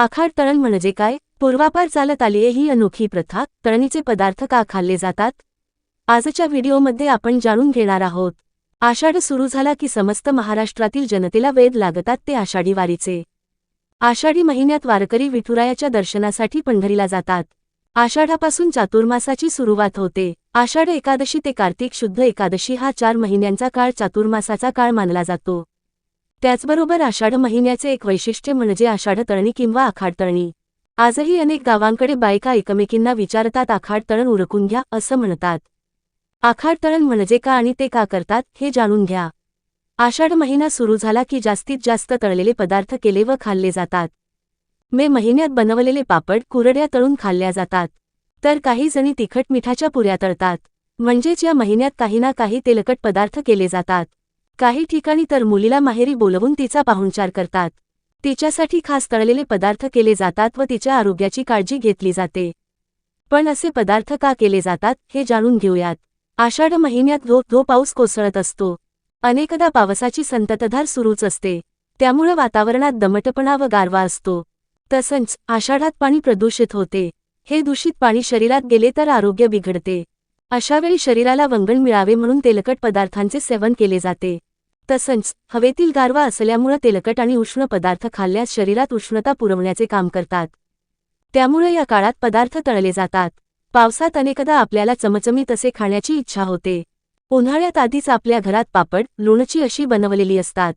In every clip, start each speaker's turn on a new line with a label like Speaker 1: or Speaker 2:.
Speaker 1: आखाड तळण म्हणजे काय? पूर्वापार चालत आली ही अनोखी प्रथा. तळणीचे पदार्थ का खाल्ले जातात? आजच्या व्हिडिओमध्ये आपण जाणून घेणार आहोत. आषाढ सुरू झाला की समस्त महाराष्ट्रातील जनतेला वेध लागतात ते आषाढी वारीचे. आषाढी महिन्यात वारकरी विठुरायाच्या दर्शनासाठी पंढरीला जातात. आषाढापासून चातुर्मासाची सुरुवात होते. आषाढ एकादशी ते कार्तिक शुद्ध एकादशी हा चार महिन्यांचा काळ. चातुर्मासाचा काळ मानला जातो. त्याचबरोबर आषाढ महिन्याचे एक वैशिष्ट्य म्हणजे आषाढ तळणी किंवा आखाड तळणी. आजही अनेक गावांकडे बायका एकमेकींना विचारतात आखाड तळण उरकून घ्या असं म्हणतात. आखाड तळण म्हणजे का आणि ते का करतात हे जाणून घ्या. आषाढ महिना सुरू झाला की जास्तीत जास्त तळलेले पदार्थ केले व खाल्ले जातात. मे महिन्यात बनवलेले पापड कुरड्या तळून खाल्ल्या जातात. तर काही जणी तिखट मिठाच्या पुऱ्या तळतात. म्हणजेच या महिन्यात काही ना काही तेलकट पदार्थ केले जातात. काही ठिकाणी तर मुलीला माहेरी बोलवून तिचा पाहुणचार करतात. तिच्यासाठी खास तळलेले पदार्थ केले जातात व तिच्या आरोग्याची काळजी घेतली जाते. पण असे पदार्थ का केले जातात हे जाणून घेऊयात. आषाढ महिन्यात धो धो पाऊस कोसळत असतो. अनेकदा पावसाची संततधार सुरूच असते. त्यामुळं वातावरणात दमटपणा व गारवा असतो. तसंच आषाढात पाणी प्रदूषित होते. हे दूषित पाणी शरीरात गेले तर आरोग्य बिघडते. अशावेळी शरीराला वंगण मिळावे म्हणून तेलकट पदार्थांचे सेवन केले जाते. तसंच हवेतील गारवा असल्यामुळं तेलकट आणि उष्ण पदार्थ खाल्ल्यास शरीरात उष्णता पुरवण्याचे काम करतात. त्यामुळे या काळात पदार्थ तळले जातात. पावसात अनेकदा आपल्याला चमचमीत असे खाण्याची इच्छा होते. उन्हाळ्यात आधीच आपल्या घरात पापड लोणची अशी बनवलेली असतात.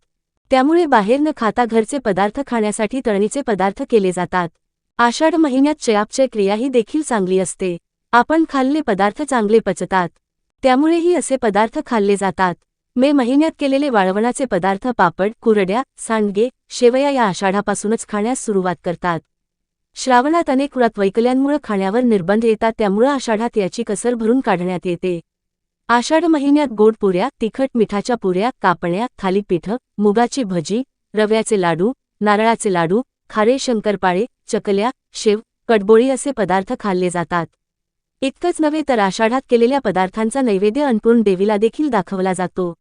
Speaker 1: त्यामुळे बाहेर न खाता घरचे पदार्थ खाण्यासाठी तळणीचे पदार्थ केले जातात. आषाढ महिन्यात चयापचय क्रियाही देखील चांगली असते. आपण खाल्ले पदार्थ चांगले पचतात. त्यामुळेही असे पदार्थ खाल्ले जातात. मे महिन्यात केलेले वाळवणाचे पदार्थ पापड कुरड्या सांडगे शेवया या आषाढापासूनच खाण्यास सुरुवात करतात. श्रावणात अनेक व्रत वैकल्यांमुळे खाण्यावर निर्बंध येतात त्यामुळं आषाढात याची कसर भरून काढण्यात येते. आषाढ महिन्यात गोड पुऱ्या तिखट मिठाच्या पुऱ्या कापण्या थालीपीठं मुगाची भजी रव्याचे लाडू नारळाचे लाडू खारे शंकरपाळे चकल्या शेव कडबोळी असे पदार्थ खाल्ले जातात. इतकंच नव्हे तर आषाढात केलेल्या पदार्थांचा नैवेद्य अन्नपूर्ण देवीला देखील दाखवला जातो.